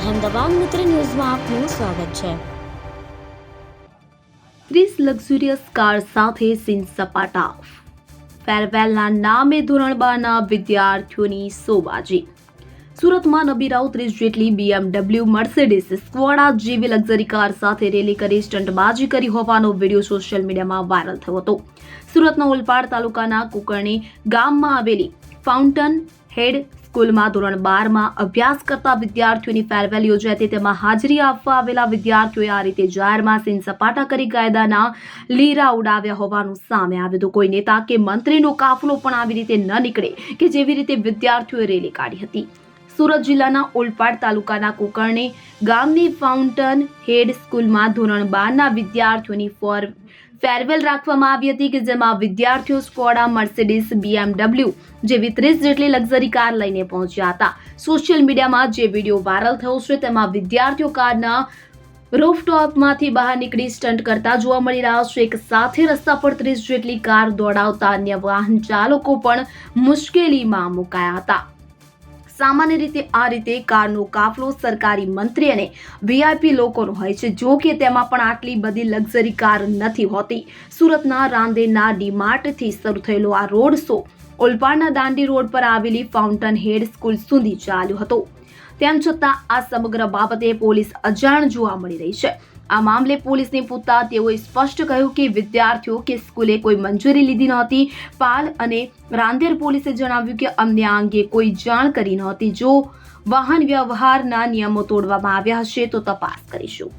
અહેમદાબાદ મિત્ર ન્યૂઝમાં આપનું સ્વાગત છે. ત્રીસ લક્ઝુરિયસ કાર સાથે સીન સપાટા. ફેરવેલના નામે ધોરણ બારના વિદ્યાર્થીઓની સોબાજી. સુરતમાં નબીરાઓ ત્રીસ જેટલી બીએમડબલ્યુ મર્સિડીસ સ્કોડા જેવી લક્ઝરી કાર સાથે રેલી કરી સ્ટંટબાજી કરી હોવાનો વીડિયો સોશિયલ મીડિયામાં વાયરલ થયો હતો. સુરતના ઓલપાડ તાલુકાના કુકરણી ગામમાં આવેલી ફાઉન્ટન હેડ સ્કૂલમાં ધોરણ બારમાં અભ્યાસ કરતા વિદ્યાર્થીઓની ફેરવેલ યોજાઈ હતી. તેમાં હાજરી આપવા આવેલા વિદ્યાર્થીઓએ આ રીતે જાહેરમાં સીન સપાટા કરી કાયદાના લીરા ઉડાવ્યા હોવાનું સામે આવ્યું હતું. કોઈ નેતા કે મંત્રીનો કાફલો પણ આવી રીતે ન નીકળે કે જેવી રીતે વિદ્યાર્થીઓએ રેલી કાઢી હતી. સુરત જિલ્લાના ઓલપાડ તાલુકાના કુકરણી ગામની ફાઉન્ટન હેડ સ્કૂલમાં ધોરણ બારના વિદ્યાર્થીઓની ફોર, ફેરવેલ રાખવામાં આવી હતી કે જેમાં વિદ્યાર્થીઓ સ્કોડા, મર્સિડીઝ, બીએમડબલ્યુ જેવી ત્રીસ જેટલી લક્ઝરી કાર લઈને પહોંચ્યા હતા. સોશિયલ મીડિયામાં જે વીડિયો વાયરલ થયો છે તેમાં વિદ્યાર્થીઓ કારના રૂફટોપમાંથી બહાર નીકળી સ્ટન્ટ કરતા જોવા મળી રહ્યા છે. એક સાથે રસ્તા પર ત્રીસ જેટલી કાર દોડાવતા અન્ય વાહન ચાલકો પણ મુશ્કેલીમાં મુકાયા હતા. સામાન્ય રીતે આ રીતે કારનો કાફલો સરકારી મંત્રી અને વીઆઈપી લોકોનો હોય છે. જો કે તેમાં પણ આટલી બધી લક્ઝરી કાર નથી હોતી. સુરતના રાંદેના ડીમાર્ટથી શરૂ થયેલો આ રોડ શો ઓલપાડના દાંડી રોડ પર આવેલી ફાઉન્ટન હેડ સ્કૂલ સુધી ચાલ્યો હતો. તેમ છતાં આ સમગ્ર બાબતે પોલીસ અજાણ જોવા મળી રહી છે. આ મામલે પોલીસને પૂછતા તેઓએ સ્પષ્ટ કહ્યું કે વિદ્યાર્થીઓ કે સ્કૂલે કોઈ મંજૂરી લીધી નહોતી. પાલ અને રાંદેર પોલીસે જણાવ્યું કે અમને આ અંગે કોઈ જાણ કરી નહોતી. જો વાહન વ્યવહારના નિયમો તોડવામાં આવ્યા હશે તો તપાસ કરીશું.